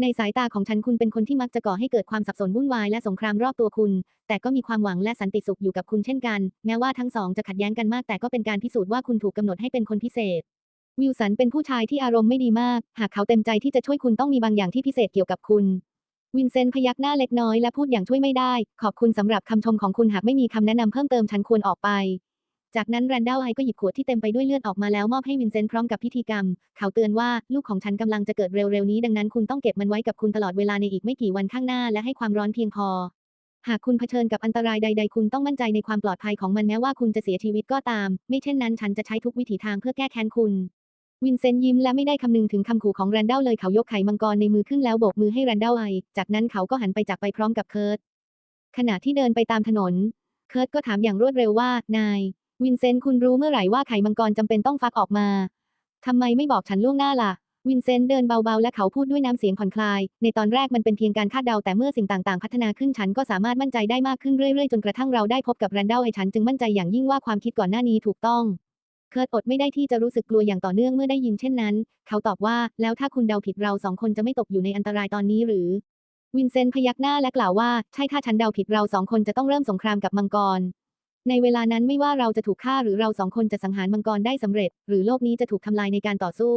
ในสายตาของฉันคุณเป็นคนที่มักจะก่อให้เกิดความสับสนวุ่นวายและสงครามรอบตัวคุณ แต่ก็มีความหวังและสันติสุขอยู่กับคุณเช่นกัน แม้ว่าทั้งสองจะขัดแย้งกันมาก แต่ก็เป็นการพิสูจน์ว่าคุณถูกกำหนดให้เป็นคนพิเศษ วิลสันเป็นผู้ชายที่อารมณ์ไม่ดีมาก หากเขาเต็มใจที่จะช่วยคุณต้องมีบางอย่างที่พิเศษเกี่ยวกับคุณ วินเซนต์พยักหน้าเล็กน้อยและพูดอย่างช่วยไม่ได้ ขอบคุณสำหรับคำชมของคุณหากไม่มีคำแนะนำเพิ่มเติมฉันควรออกไป จากนั้นแรนดัลไอก็หยิบขวดที่เต็มไปด้วยเลือดออกมาแล้วมอบให้วินเซนต์พร้อมกับพิธีกรรม เขาเตือนว่าลูกของฉันกำลังจะเกิดเร็วๆนี้ ดังนั้นคุณต้องเก็บมันไว้กับคุณตลอดเวลาในอีกไม่กี่วันข้างหน้าและให้ความร้อนเพียงพอ หากคุณเผชิญกับอันตรายใด ๆ คุณต้องมั่นใจในความปลอดภัยของมันแม้ว่าคุณจะเสียชีวิตก็ตาม ไม่เช่นนั้นฉันจะใช้ทุกวิถีทางเพื่อแก้แค้นคุณ วินเซนต์ยิ้มและไม่ได้คำนึงถึงคำขู่ของแรนดัลเลยเขายกไข่มังกรในมือขึ้นแล้วโบกมือให้แรนดัลไอ จากนั้นเขาก็หันไปจากไปพร้อมกับเคิร์ต ขณะที่เดินไปตามถนน เคิร์ตก็ถามอย่างรวดเร็วว่า นาย วินเซนต์คุณรู้เมื่อไหร่ว่าไข่มังกรจำเป็นต้องฟักออกมา ทำไมไม่บอกฉันล่วงหน้าล่ะ วินเซนต์เดินเบาๆ และเขาพูดด้วยน้ำเสียงผ่อนคลาย ในตอนแรกมันเป็นเพียงการคาดเดาแต่เมื่อสิ่งต่างๆ พัฒนาขึ้นฉันก็สามารถมั่นใจได้มากขึ้นเรื่อยๆ จนกระทั่งเราได้พบกับแรนดัลไอฉันจึงมั่นใจอย่างยิ่งว่าความคิดก่อนหน้านี้ถูกต้อง เคิร์ตอดไม่ได้ที่จะรู้สึกกลัวอย่างต่อเนื่องเมื่อได้ยินเช่นนั้น เขาตอบว่า แล้วถ้าคุณเดาผิดเราสองคนจะไม่ตกอยู่ในอันตรายตอนนี้หรือ วินเซนต์พยักหน้าและกล่าวว่า ใช่ถ้าฉันเดาผิดเราสองคนจะต้องเริ่มสงครามกับมังกร ในเวลานั้นไม่ว่าเราจะถูกฆ่าหรือเราสองคนจะสังหารมังกรได้สำเร็จ หรือโลกนี้จะถูกทำลายในการต่อสู้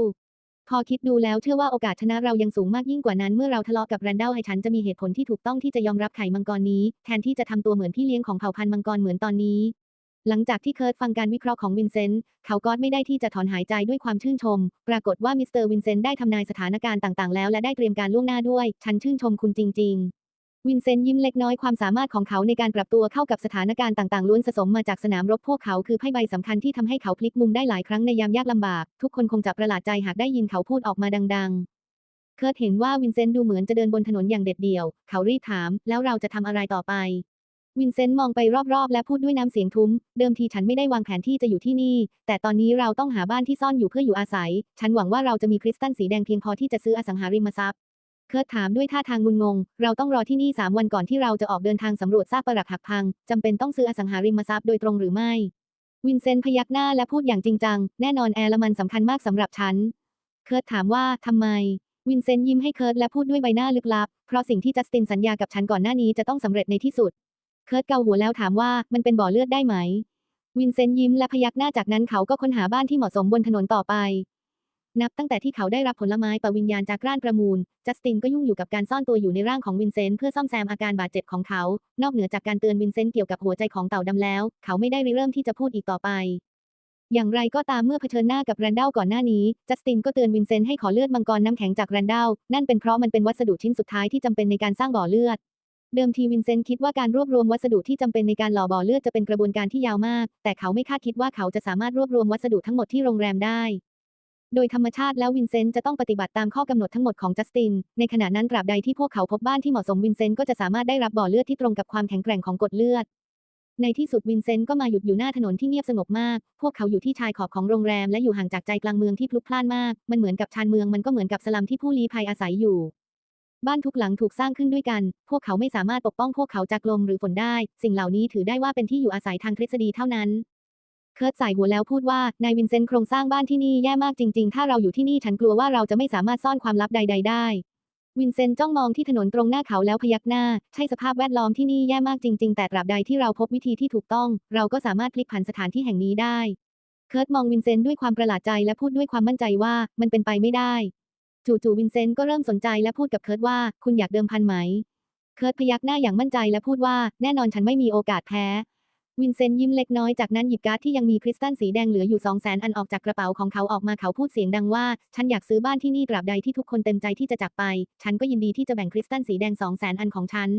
พอคิดดูแล้วเชื่อว่าโอกาสชนะเรายังสูงมากยิ่งกว่านั้นเมื่อเราทะเลาะกับแรนดัลให้ฉันจะมีเหตุผลที่ถูกต้องที่จะยอมรับไข่มังกรนี้ แทนที่จะทำตัวเหมือนพี่เลี้ยงของเผ่าพันธุ์มังกรเหมือนตอนนี้ หลังจากที่เคิร์ตฟังการวิเคราะห์ของวินเซนต์ เขาก็ไม่ได้ที่จะถอนหายใจด้วยความชื่นชม ปรากฏว่ามิสเตอร์วินเซนต์ได้ทำนายสถานการณ์ต่างๆ แล้วและได้เตรียมการล่วงหน้าด้วย ฉันชื่นชมคุณจริง ๆวินเซนต์ยิ้มเล็กน้อยความสามารถของเขาในการปรับตัวเข้ากับสถานการณ์ต่างๆล้วนผสมมาจากสนามรบพวกเขาคือไพ่ใบสำคัญที่ทำให้เขาพลิกมุมได้หลายครั้งในยามยากลำบาก ทุกคนคงจะประหลาดใจหากได้ยินเขาพูดออกมาดัง ๆ เคิร์ตเห็นว่าวินเซนต์ดูเหมือนจะเดินบนถนนอย่างเด็ดเดี่ยว เขารีบถาม แล้วเราจะทำอะไรต่อไป วินเซนต์มองไปรอบๆ และพูดด้วยน้ำเสียงทุ้ม เดิมทีฉันไม่ได้วางแผนที่จะอยู่ที่นี่ แต่ตอนนี้เราต้องหาบ้านที่ซ่อนอยู่เพื่ออยู่อาศัย ฉันหวังว่าเราจะมีคริสตัลสีแดงเพียงพอที่จะซื้ออสังหาริมทรัพย์ เคิร์ตถามด้วยท่าทางงุนงง เราต้องรอที่นี่ 3 วันก่อนที่เราจะออกเดินทางสำรวจซากปรักหักพัง จำเป็นต้องซื้ออสังหาริมทรัพย์โดยตรงหรือไม่ วินเซนต์พยักหน้าและพูดอย่างจริงจัง แน่นอนแอร์ละมันสำคัญมากสำหรับฉัน เคิร์ตถามว่าทำไมวินเซนต์ยิ้มให้เคิร์ตและพูดด้วยใบหน้าลึกลับ เพราะสิ่งที่จัสตินสัญญากับฉันก่อนหน้านี้จะต้องสำเร็จในที่สุด เคิร์ตเกาหัวแล้วถามว่ามันเป็นบ่อเลือดได้ไหม วินเซนต์ยิ้มและพยักหน้าจากนั้นเขาก็ค้นหาบ้านที่เหมาะสมบนถนนต่อไป นับตั้งแต่ที่เขาได้รับผลไม้ปะวิญญาณจากร้านประมูล จัสตินก็ยุ่งอยู่กับการซ่อนตัวอยู่ในร่างของวินเซนต์เพื่อซ่อมแซมอาการบาดเจ็บของเขา นอกเหนือจากการเตือนวินเซนต์เกี่ยวกับหัวใจของเต่าดำแล้ว เขาไม่ได้ริเริ่มที่จะพูดอีกต่อไปอย่างไรก็ตามเมื่อเผชิญหน้ากับแรนดัลก่อนหน้านี้ จัสตินก็เตือนวินเซนต์ให้ขอเลือดมังกรน้ำแข็งจากแรนดัลนั่นเป็นเพราะมันเป็นวัสดุชิ้นสุดท้ายที่จำเป็นในการสร้างบ่อเลือด เดิมทีวินเซนต์คิดว่าการรวบรวมวัสดุที่จำเป็นในการหล่อบ่อเลือดจะเป็นกระบวนการที่ยาวมาก แต่เขาไม่คาดคิดว่าเขาจะสามารถรวบรวมวัสดุทั้งหมดที่โรงแรมได้ โดยธรรมชาติแล้ววินเซนต์จะต้องปฏิบัติตามข้อกำหนดทั้งหมดของจัสติน ในขณะนั้นตราบใดที่พวกเขาพบบ้านที่เหมาะสมวินเซนต์ก็จะสามารถได้รับบ่อเลือดที่ตรงกับความแข็งแกร่งของกรดเลือด ในที่สุดวินเซนต์ก็มาหยุดอยู่หน้าถนนที่เงียบสงบมาก พวกเขาอยู่ที่ชายขอบของโรงแรมและอยู่ห่างจากใจกลางเมืองที่พลุกพล่านมาก มันเหมือนกับชานเมืองมันก็เหมือนกับสลัมที่ผู้ลี้ภัยอาศัยอยู่ บ้านทุกหลังถูกสร้างขึ้นด้วยกัน พวกเขาไม่สามารถปกป้องพวกเขาจากลมหรือฝนได้ สิ่งเหล่านี้ถือได้ว่าเป็นที่อยู่อาศัยทางทฤษฎีเท่านั้น เคิร์ตสายหัวแล้วพูดว่า นายวินเซนต์โครงสร้างบ้านที่นี่แย่มากจริง ๆ ถ้าเราอยู่ที่นี่ฉันกลัวว่าเราจะไม่สามารถซ่อนความลับใด ๆ ได้ วินเซนต์จ้องมองที่ถนนตรงหน้าเขาแล้วพยักหน้า ใช่สภาพแวดล้อมที่นี่แย่มากจริง ๆ แต่ตราบใดที่เราพบวิธีที่ถูกต้อง เราก็สามารถพลิกผันสถานที่แห่งนี้ได้ เคิร์ตมองวินเซนต์ด้วยความประหลาดใจและพูดด้วยความมั่นใจว่ามันเป็นไปไม่ได้ จู่ๆวินเซนต์ก็เริ่มสนใจและพูดกับเคิร์ตว่า คุณอยากเดิมพันไหม เคิร์ตพยักหน้าอย่างมั่นใจและพูดว่า แน่นอนฉันไม่มีโอกาสแพ้ วินเซนต์ยิ้มเล็กน้อยจากนั้นหยิบการ์ดที่ยังมีคริสตัลสีแดงเหลืออยู่สองแสนอันออกจากกระเป๋าของเขาออกมาเขาพูดเสียงดังว่า ฉันอยากซื้อบ้านที่นี่ตราบใดที่ทุกคนเต็มใจที่จะจากไป ฉันก็ยินดีที่จะแบ่งคริสตัลสีแดงสองแสนอันของฉัน